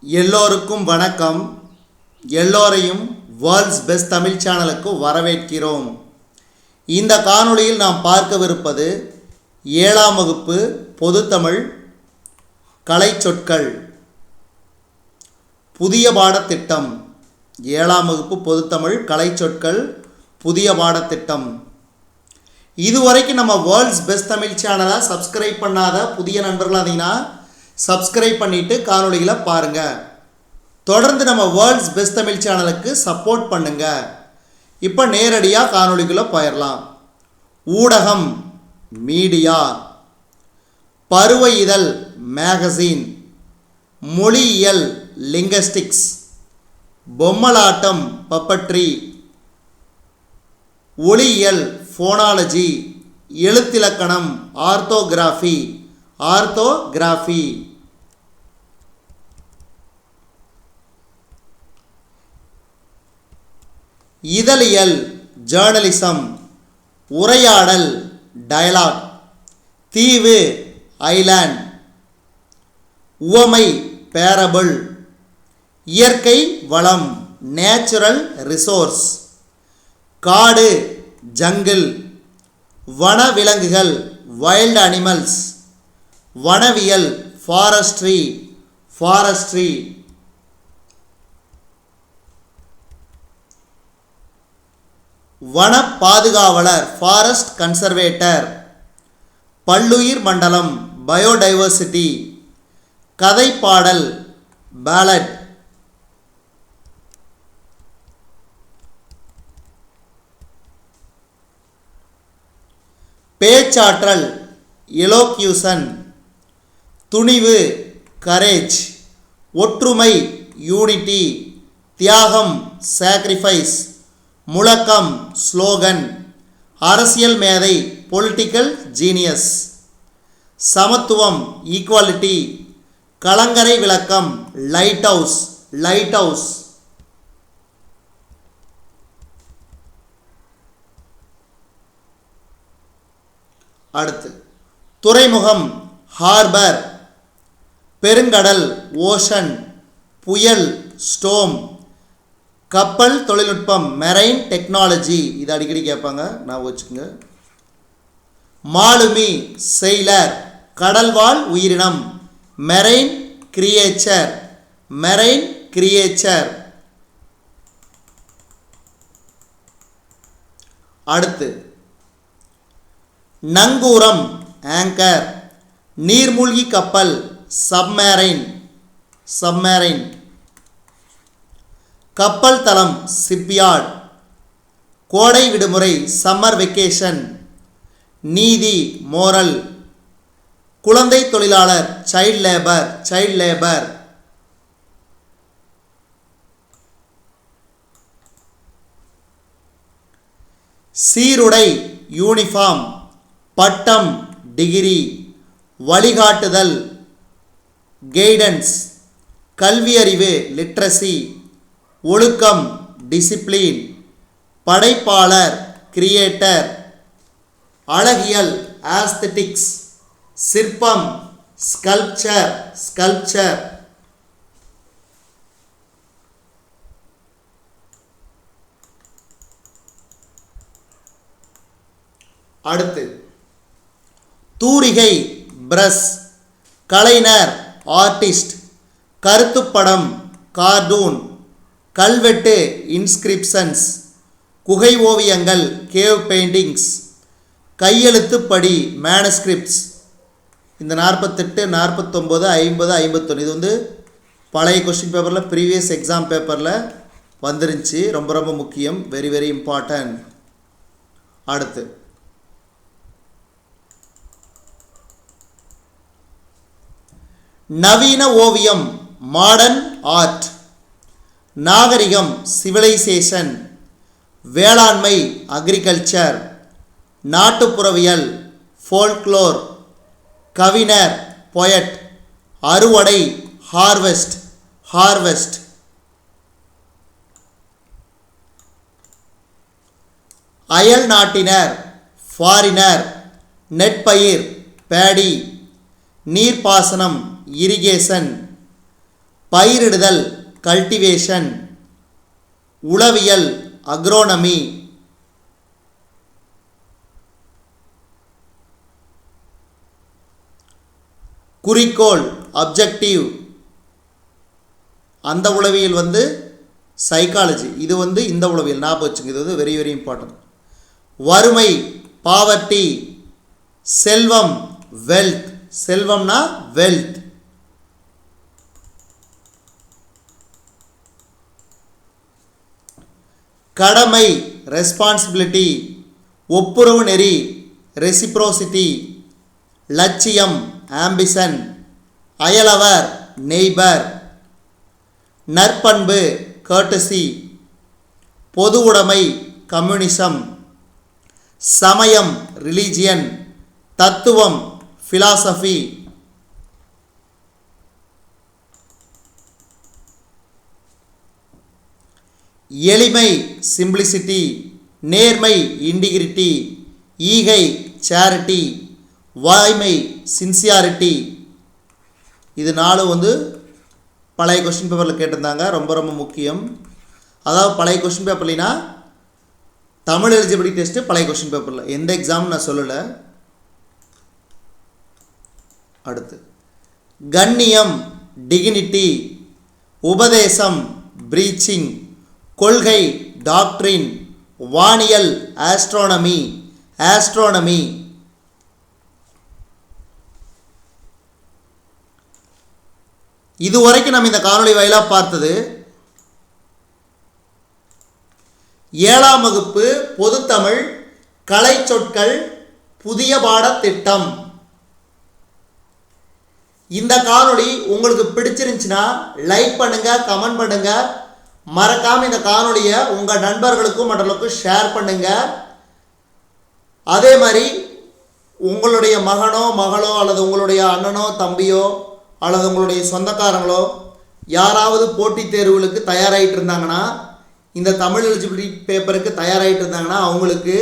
எல்லோருக்கும் வணக்கம். எல்லோரையும் வேர்ல்ட்ஸ் பெஸ்ட் தமிழ் சேனலுக்கு வரவேற்கிறோம். இந்த காணொளியில் நாம் பார்க்கவிருப்பது ஏழாம் வகுப்பு பொதுத்தமிழ் கலைச்சொற்கள் புதிய பாடத்திட்டம். ஏழாம் வகுப்பு பொதுத்தமிழ் கலைச்சொற்கள் புதிய பாடத்திட்டம். இதுவரைக்கும் நம்ம வேர்ல்ட்ஸ் பெஸ்ட் தமிழ் சேனலை சப்ஸ்கிரைப் பண்ணாத புதிய நண்பர்கள் இருந்தீங்கன்னா சப்ஸ்கிரைப் பண்ணிவிட்டு காணொலிகளை பாருங்கள் தொடர்ந்து நம்ம வேர்ல்ட்ஸ் பெஸ்ட் தமிழ் சேனலுக்கு சப்போர்ட் பண்ணுங்கள் இப்போ நேரடியாக காணொலிக்குள்ளே போயிடலாம் ஊடகம் மீடியா பருவ இதழ் மேகசின் மொழியியல் லிங்கஸ்டிக்ஸ் பொம்மலாட்டம் பப்பட்ரி ஒளியியல் ஃபோனாலஜி எழுத்திலக்கணம் ஆர்த்தோகிராஃபி ஆர்த்தோகிராஃபி. இதழியல் ஜேர்னலிசம் உரையாடல் டயலாக் தீவு ஐலாண்ட் உவமை பேரபிள் இயற்கை வளம் நேச்சுரல் ரிசோர்ஸ் காடு ஜங்கிள் வனவிலங்குகள் வைல்ட் அனிமல்ஸ் வனவியல் ஃபாரஸ்ட்ரி ஃபாரஸ்ட்ரி வன பாதுகாவலர் ஃபாரஸ்ட் கன்சர்வேட்டர் பல்லுயிர் மண்டலம் பயோடைவர்சிட்டி கதைப்பாடல் பேலட் பேச்சாற்றல் எலோக்யூசன் துணிவு கரேஜ் ஒற்றுமை யூனிட்டி தியாகம் சாக்ரிஃபைஸ் முழக்கம் ஸ்லோகன் அரசியல் மேதை பொலிட்டிக்கல் ஜீனியஸ் சமத்துவம் ஈக்குவாலிட்டி கலங்கரை விளக்கம் லைட் ஹவுஸ் லைட் ஹவுஸ் அடுத்து துறைமுகம் ஹார்பர் பெருங்கடல் ஓஷன் புயல் ஸ்டோம் கப்பல் தொழில்நுட்பம் மெரைன் டெக்னாலஜி. இது அடிக்கடி கேட்பாங்க. நான் வச்சுக்கோங்க. மாலுமி செயலர் கடல்வாழ் உயிரினம் மெரைன் கிரியேச்சர் மெரைன் கிரியேச்சர். அடுத்து நங்கூரம் ஆங்கர் நீர்மூழ்கி கப்பல் சப்மேரைன் சப்மேரைன் கப்பல் தளம் சிப்யார்ட் கோடை விடுமுறை சம்மர் வெக்கேஷன் நீதி மோரல் குழந்தை தொழிலாளர் சைல்ட் லேபர் சைல்ட் லேபர் சீருடை யூனிஃபார்ம் பட்டம் டிகிரி வழிகாட்டுதல் கைடன்ஸ் கல்வியறிவு லிட்ரஸி ஒழுக்கம் டிசிப்ளின் படைப்பாளர் கிரியேட்டர் அழகியல் ஆஸ்தட்டிக்ஸ் சிற்பம் ஸ்கல்ப்சர் ஸ்கல்ப்சர் அடுத்து தூரிகை பிரஸ் கலைஞர் ஆர்டிஸ்ட் கருத்துப்படம் கார்டூன் கல்வெட்டு இன்ஸ்கிரிப்ஷன்ஸ் குகை ஓவியங்கள் கேவ் பெயிண்டிங்ஸ் கையெழுத்துப்படி மேனஸ்கிரிப்ட்ஸ் இந்த நாற்பத்தெட்டு நாற்பத்தொம்போது ஐம்பது ஐம்பத்தொன்று இது வந்து பழைய கொஸ்டின் பேப்பரில் ப்ரீவியஸ் எக்ஸாம் பேப்பரில் வந்துருந்துச்சு. ரொம்ப ரொம்ப முக்கியம். வெரி வெரி இம்பார்ட்டன்ட் அடுத்து. நவீன ஓவியம் மாடர்ன் ஆர்ட் நாகரிகம் சிவிலைசேஷன் வேளாண்மை அக்ரிகல்ச்சர் நாட்டுப்புறவியல் ஃபோல்க்ளோர் கவிஞர் பொயட் அறுவடை ஹார்வெஸ்ட் ஹார்வெஸ்ட் அயல் நாட்டினர் ஃபாரினர் நெற்பயிர் பேடி நீர்ப்பாசனம் இரிகேஷன் பயிரிடுதல் கல்டிவேஷன் உளவியல் அக்ரோனமி குறிக்கோள் அப்ஜெக்டிவ் அந்த உளவியல் வந்து சைக்காலஜி இது வந்து இந்த உளவியல். ஞாபகம் வச்சுங்க இது வந்து வெரி வெரி இம்பார்ட்டன்ட் வறுமை பாவர்ட்டி செல்வம் வெல்த் செல்வம்னா வெல்த் கடமை ரெஸ்பான்சிபிலிட்டி ஒப்புரவு நெறி ரெசிப்ரோசிட்டி லட்சியம் ஆம்பிசன் அயலவர் நெய்பர் நற்பண்பு கேட்டசி பொது உடைமை கம்யூனிசம் சமயம் ரிலீஜியன் தத்துவம் ஃபிலாசபி எளிமை சிம்பிளிசிட்டி நேர்மை இன்டிகிரிட்டி ஈகை சேரிட்டி வாய்மை சின்சியாரிட்டி இது நாலு வந்து பழைய கொஸ்டின் பேப்பரில் கேட்டிருந்தாங்க. ரொம்ப ரொம்ப முக்கியம். அதாவது பழைய கொஸ்டின் பேப்பர்லினா தமிழ் எலிஜிபிலிட்டி டெஸ்ட்டு பழைய கொஸ்டின் பேப்பரில் எந்த எக்ஸாம் நான் சொல்லலை. அடுத்து. கண்ணியம் டிகினிட்டி உபதேசம் ப்ரீச்சிங் கொள்கை டாக்ட்ரின் வானியல் ஆஸ்ட்ரோனமி ஆஸ்ட்ரோனமி இதுவரைக்கும் நம்ம இந்த காணொளி வாயிலாக பார்த்தது ஏழாம் வகுப்பு பொதுத்தமிழ் கலை சொற்கள் புதிய பாடத்திட்டம். இந்த காணொளி உங்களுக்கு பிடிச்சிருந்துச்சுன்னா லைக் பண்ணுங்க கமெண்ட் பண்ணுங்க. மறக்காம இந்த காணொளியை உங்க நண்பர்களுக்கும் மற்றவர்களுக்கும் ஷேர் பண்ணுங்க. அதே மாதிரி உங்களுடைய மகனோ மகளோ அல்லது உங்களுடைய அண்ணனோ தம்பியோ அல்லது உங்களுடைய சொந்தக்காரங்களோ யாராவது போட்டித் தேர்வுகளுக்கு தயாராகிட்டு இருந்தாங்கன்னா இந்த தமிழ் எலிஜிபிலிட்டி பேப்பருக்கு தயாராகிட்டு இருந்தாங்கன்னா அவங்களுக்கு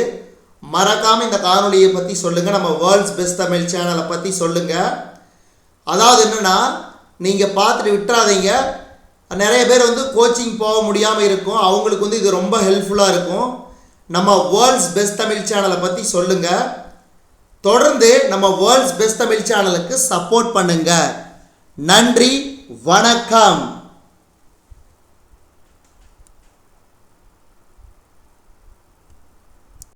மறக்காமல் இந்த காணொலியை பற்றி சொல்லுங்கள் நம்ம வேர்ல்ட்ஸ் பெஸ்ட் தமிழ் சேனலை பற்றி சொல்லுங்கள் அதாவது என்னென்னா நீங்கள் பார்த்துட்டு விட்டுறாதீங்க. நிறைய பேர் வந்து கோச்சிங் போக முடியாமல் இருக்கும். அவங்களுக்கு வந்து இது ரொம்ப ஹெல்ப்ஃபுல்லாக இருக்கும். நம்ம வேர்ல்ட்ஸ் பெஸ்ட் தமிழ் சேனலை பற்றி சொல்லுங்கள் தொடர்ந்து நம்ம வேர்ல்ட்ஸ் பெஸ்ட் தமிழ் சேனலுக்கு சப்போர்ட் பண்ணுங்கள் நன்றி வணக்கம்.